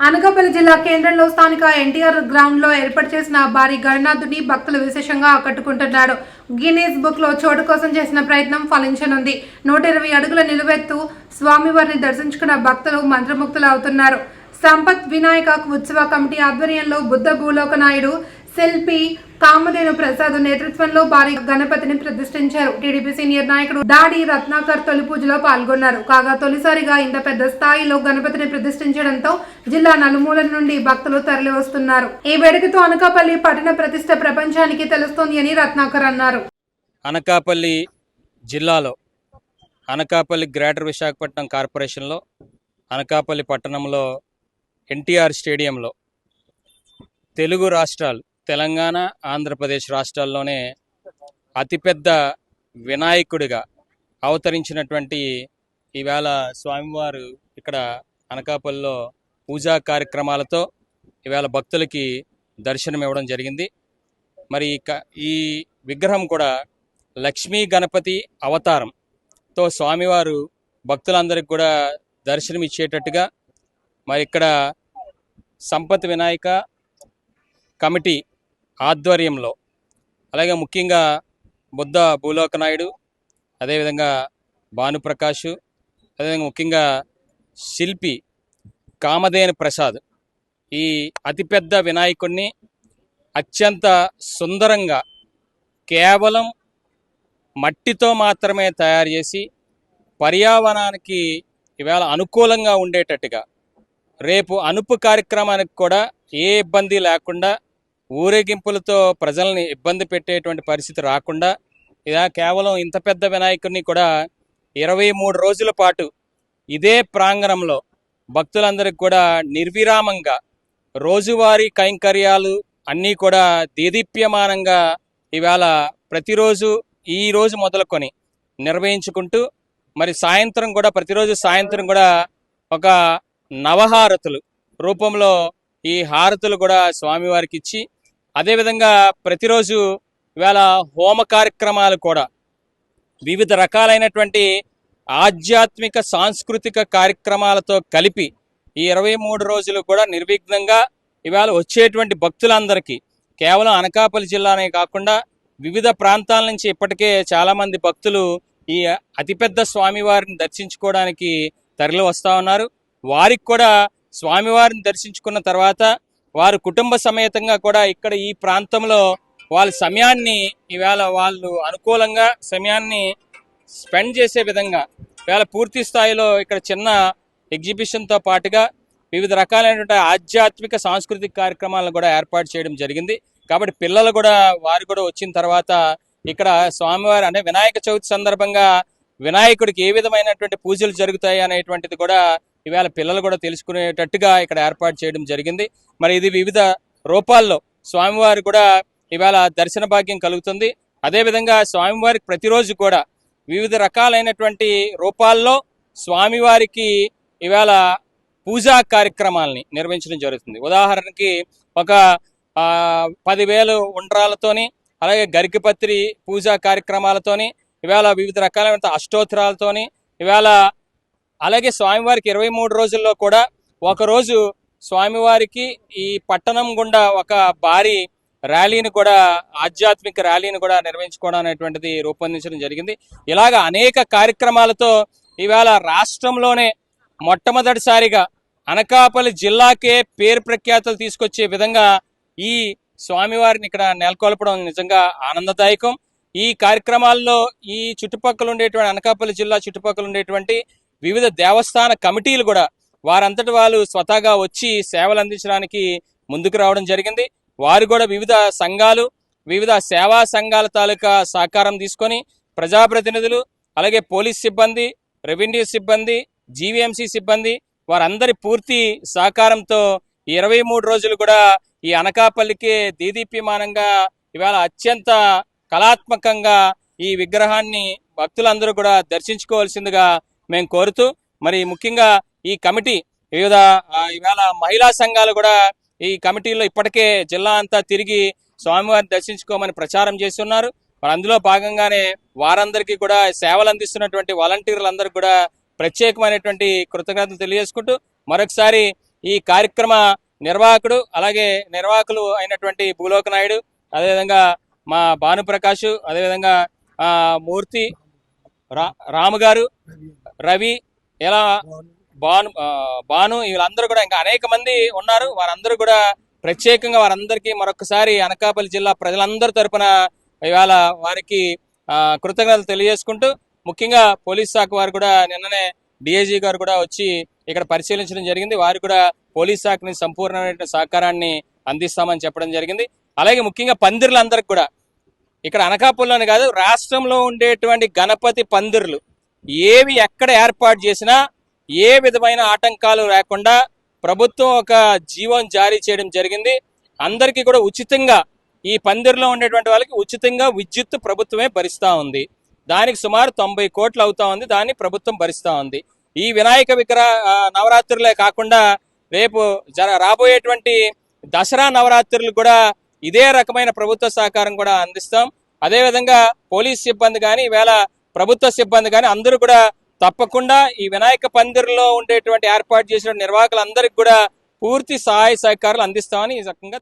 అనకాపల్లి జిల్లా కేంద్రంలో స్థానిక ఎన్టీఆర్ గ్రౌండ్లో ఏర్పాటు చేసిన భారీ గణనాథుని భక్తులు విశేషంగా ఆకట్టుకుంటున్నాడు. గిన్నీస్ బుక్లో చోటు కోసం చేసిన ప్రయత్నం ఫలించనుంది. నూట ఇరవై అడుగుల నిలువెత్తు స్వామివారిని దర్శించుకున్న భక్తులు మంత్రముక్తులు అవుతున్నారు సంపత్ వినాయక ఉత్సవ కమిటీ ఆధ్వర్యంలో బుద్ధ భూలోక నాయుడు శిల్పి కామధేను ప్రసాద్ నేతృత్వంలో భారీ గణపతిని ప్రతిష్ఠించారు. టీడీపీ సీనియర్ నాయకుడు దాడి రత్నాకర్ తొలి పూజలో పాల్గొన్నారు. కాగా తొలిసారిగా ఇంత పెద్ద స్థాయిలో గణపతిని ప్రతిష్ఠించడంతో జిల్లా నలుమూల నుండి భక్తులు తరలి వస్తున్నారు ఈ వేడుకతో అనకాపల్లి పట్టణ ప్రతిష్ట ప్రపంచానికి తెలుస్తోంది అని రత్నాకర్ అన్నారు. అనకాపల్లి జిల్లాలో అనకాపల్లి గ్రేటర్ విశాఖపట్నం కార్పొరేషన్లో అనకాపల్లి పట్టణంలో ఎన్టీఆర్ స్టేడియంలో తెలుగు రాష్ట్రాలు తెలంగాణ ఆంధ్రప్రదేశ్ రాష్ట్రాల్లోనే అతిపెద్ద వినాయకుడిగా అవతరించినటువంటి ఈవేళ స్వామివారు ఇక్కడ అనకాపల్లిలో పూజా కార్యక్రమాలతో ఈవేళ భక్తులకి దర్శనం ఇవ్వడం జరిగింది. మరి ఈ ఈ విగ్రహం కూడా లక్ష్మీ గణపతి అవతారంతో స్వామివారు భక్తులందరికీ కూడా దర్శనం ఇచ్చేటట్టుగా మరి ఇక్కడ సంపత్ వినాయక కమిటీ ఆధ్వర్యంలో. అలాగే ముఖ్యంగా బుద్ధ భూలోక నాయుడు అదేవిధంగా భానుప్రకాష్ అదేవిధంగా ముఖ్యంగా శిల్పి కామధేను ప్రసాద్. ఈ అతిపెద్ద వినాయకుడిని అత్యంత సుందరంగా కేవలం మట్టితో మాత్రమే తయారు చేసి పర్యావరణానికి ఇవాళ అనుకూలంగా ఉండేటట్టుగా రేపు అనుపు కార్యక్రమానికి కూడా ఏ ఇబ్బంది లేకుండా ఊరేగింపులతో ప్రజల్ని ఇబ్బంది పెట్టేటువంటి పరిస్థితి రాకుండా ఇలా కేవలం ఇంత పెద్ద వినాయకుడిని కూడా ఇరవై మూడు రోజుల పాటు ఇదే ప్రాంగణంలో భక్తులందరికీ కూడా నిర్విరామంగా రోజువారీ కైంకర్యాలు అన్నీ కూడా దేదీప్యమానంగా ఇవాళ ప్రతిరోజు ఈ రోజు మొదలుకొని నిర్వహించుకుంటూ మరి సాయంత్రం కూడా ప్రతిరోజు సాయంత్రం కూడా ఒక నవహారతులు రూపంలో ఈ హారతులు కూడా స్వామివారికి ఇచ్చి అదేవిధంగా ప్రతిరోజు ఇవాళ హోమ కార్యక్రమాలు కూడా వివిధ రకాలైనటువంటి ఆధ్యాత్మిక సాంస్కృతిక కార్యక్రమాలతో కలిపి ఈ ఇరవై మూడు రోజులు కూడా నిర్విఘ్నంగా ఇవాళ వచ్చేటువంటి భక్తులందరికీ కేవలం అనకాపల్లి జిల్లానే కాకుండా వివిధ ప్రాంతాల నుంచి ఇప్పటికే చాలామంది భక్తులు ఈ అతిపెద్ద స్వామివారిని దర్శించుకోవడానికి తరలి వస్తూ ఉన్నారు. వారికి కూడా స్వామివారిని దర్శించుకున్న తర్వాత వారు కుటుంబ సమేతంగా కూడా ఇక్కడ ఈ ప్రాంతంలో వాళ్ళ సమయాన్ని ఈవేళ వాళ్ళు అనుకూలంగా సమయాన్ని స్పెండ్ చేసే విధంగా ఇవాళ పూర్తి స్థాయిలో ఇక్కడ చిన్న ఎగ్జిబిషన్తో పాటుగా వివిధ రకాలైనటువంటి ఆధ్యాత్మిక సాంస్కృతిక కార్యక్రమాలను కూడా ఏర్పాటు చేయడం జరిగింది. కాబట్టి పిల్లలు కూడా వారు కూడా వచ్చిన తర్వాత ఇక్కడ స్వామివారి అంటే వినాయక చవితి సందర్భంగా వినాయకుడికి ఏ విధమైనటువంటి పూజలు జరుగుతాయి అనేటువంటిది కూడా ఇవాళ పిల్లలు కూడా తెలుసుకునేటట్టుగా ఇక్కడ ఏర్పాటు చేయడం జరిగింది. మరి ఇది వివిధ రూపాల్లో స్వామివారి కూడా ఇవాళ దర్శన భాగ్యం కలుగుతుంది. అదేవిధంగా స్వామివారికి ప్రతిరోజు కూడా వివిధ రకాలైనటువంటి రూపాల్లో స్వామివారికి ఇవాళ పూజా కార్యక్రమాలని నిర్వహించడం జరుగుతుంది. ఉదాహరణకి ఒక పదివేలు ఉండ్రాలతోని అలాగే గరికపత్రి పూజా కార్యక్రమాలతోని ఇవాళ వివిధ రకాలైన అష్టోత్తరాలతోని ఇవాళ అలాగే స్వామివారికి ఇరవై మూడు రోజుల్లో కూడా ఒకరోజు స్వామివారికి ఈ పట్టణం గుండా ఒక భారీ ర్యాలీని కూడా ఆధ్యాత్మిక ర్యాలీని కూడా నిర్వహించుకోవడం అనేటువంటిది రూపొందించడం జరిగింది. ఇలాగ అనేక కార్యక్రమాలతో ఇవాళ రాష్ట్రంలోనే మొట్టమొదటిసారిగా అనకాపల్లి జిల్లాకే పేరు ప్రఖ్యాతలు తీసుకొచ్చే విధంగా ఈ స్వామివారిని ఇక్కడ నెలకొల్పడం నిజంగా ఆనందదాయకం. ఈ కార్యక్రమాల్లో ఈ చుట్టుపక్కల ఉండేటువంటి అనకాపల్లి జిల్లా చుట్టుపక్కల ఉండేటువంటి వివిధ దేవస్థాన కమిటీలు కూడా వారంతటి వాళ్ళు స్వతహాగా వచ్చి సేవలు అందించడానికి ముందుకు రావడం జరిగింది. వారు కూడా వివిధ సంఘాలు వివిధ సేవా సంఘాల తాలూకా సహకారం తీసుకొని ప్రజాప్రతినిధులు అలాగే పోలీస్ సిబ్బంది రెవెన్యూ సిబ్బంది జీవీఎంసీ సిబ్బంది వారందరి పూర్తి సహకారంతో ఇరవై మూడు రోజులు కూడా ఈ అనకాపల్లికి దీదీప్యమానంగా ఇవాళ అత్యంత కళాత్మకంగా ఈ విగ్రహాన్ని భక్తులందరూ కూడా దర్శించుకోవాల్సిందిగా మేము కోరుతూ మరి ముఖ్యంగా ఈ కమిటీ వివిధ ఇవాళ మహిళా సంఘాలు కూడా ఈ కమిటీలో ఇప్పటికే జిల్లా అంతా తిరిగి స్వామివారిని దర్శించుకోమని ప్రచారం చేస్తున్నారు. మరి అందులో భాగంగానే వారందరికీ కూడా సేవలు అందిస్తున్నటువంటి వాలంటీర్లందరికీ కూడా ప్రత్యేకమైనటువంటి కృతజ్ఞతలు తెలియజేసుకుంటూ మరొకసారి ఈ కార్యక్రమ నిర్వాహకుడు అలాగే నిర్వాహకులు అయినటువంటి భూలోక నాయుడు అదేవిధంగా మా భానుప్రకాష్ అదేవిధంగా ఆ, మూర్తి రా రాము గారు రవి ఇలా భాను భాను వీళ్ళందరూ కూడా ఇంకా అనేక మంది ఉన్నారు. వారందరూ కూడా ప్రత్యేకంగా వారందరికీ మరొకసారి అనకాపల్లి జిల్లా ప్రజలందరి తరపున ఇవాళ వారికి కృతజ్ఞతలు తెలియజేసుకుంటూ ముఖ్యంగా పోలీస్ శాఖ వారు కూడా నిన్ననే డిఐజీ గారు కూడా వచ్చి ఇక్కడ పరిశీలించడం జరిగింది. వారు కూడా పోలీస్ శాఖ నుంచి సంపూర్ణమైన సహకారాన్ని అందిస్తామని చెప్పడం జరిగింది. అలాగే ముఖ్యంగా పందిర్లందరికి కూడా. ఇక్కడ అనకాపల్లిలోనే కాదు రాష్ట్రంలో ఉండేటువంటి గణపతి పందిర్లు. ఏవి ఎక్కడ ఏర్పాటు చేసినా ఏ విధమైన ఆటంకాలు లేకుండా ప్రభుత్వం ఒక జీవం జారీ చేయడం జరిగింది. అందరికీ కూడా ఉచితంగా ఈ పందిరిలో ఉండేటువంటి వాళ్ళకి ఉచితంగా విద్యుత్ ప్రభుత్వమే భరిస్తూ ఉంది. దానికి సుమారు తొంభై కోట్లు అవుతా ఉంది. దాన్ని ప్రభుత్వం భరిస్తూ ఉంది. ఈ వినాయక విగ్రహ నవరాత్రులే కాకుండా రేపు జర రాబోయేటువంటి దసరా నవరాత్రులు కూడా ఇదే రకమైన ప్రభుత్వ సహకారం కూడా అందిస్తాం. అదేవిధంగా పోలీస్ సిబ్బంది కానీ ఈవేళ ప్రభుత్వ సిబ్బంది కానీ అందరూ కూడా తప్పకుండా ఈ వినాయక పందిర్లో ఉండేటువంటి ఏర్పాటు చేసిన నిర్వాహకులందరికీ కూడా పూర్తి సహాయ సహకారాలు అందిస్తామని ఈ రకంగా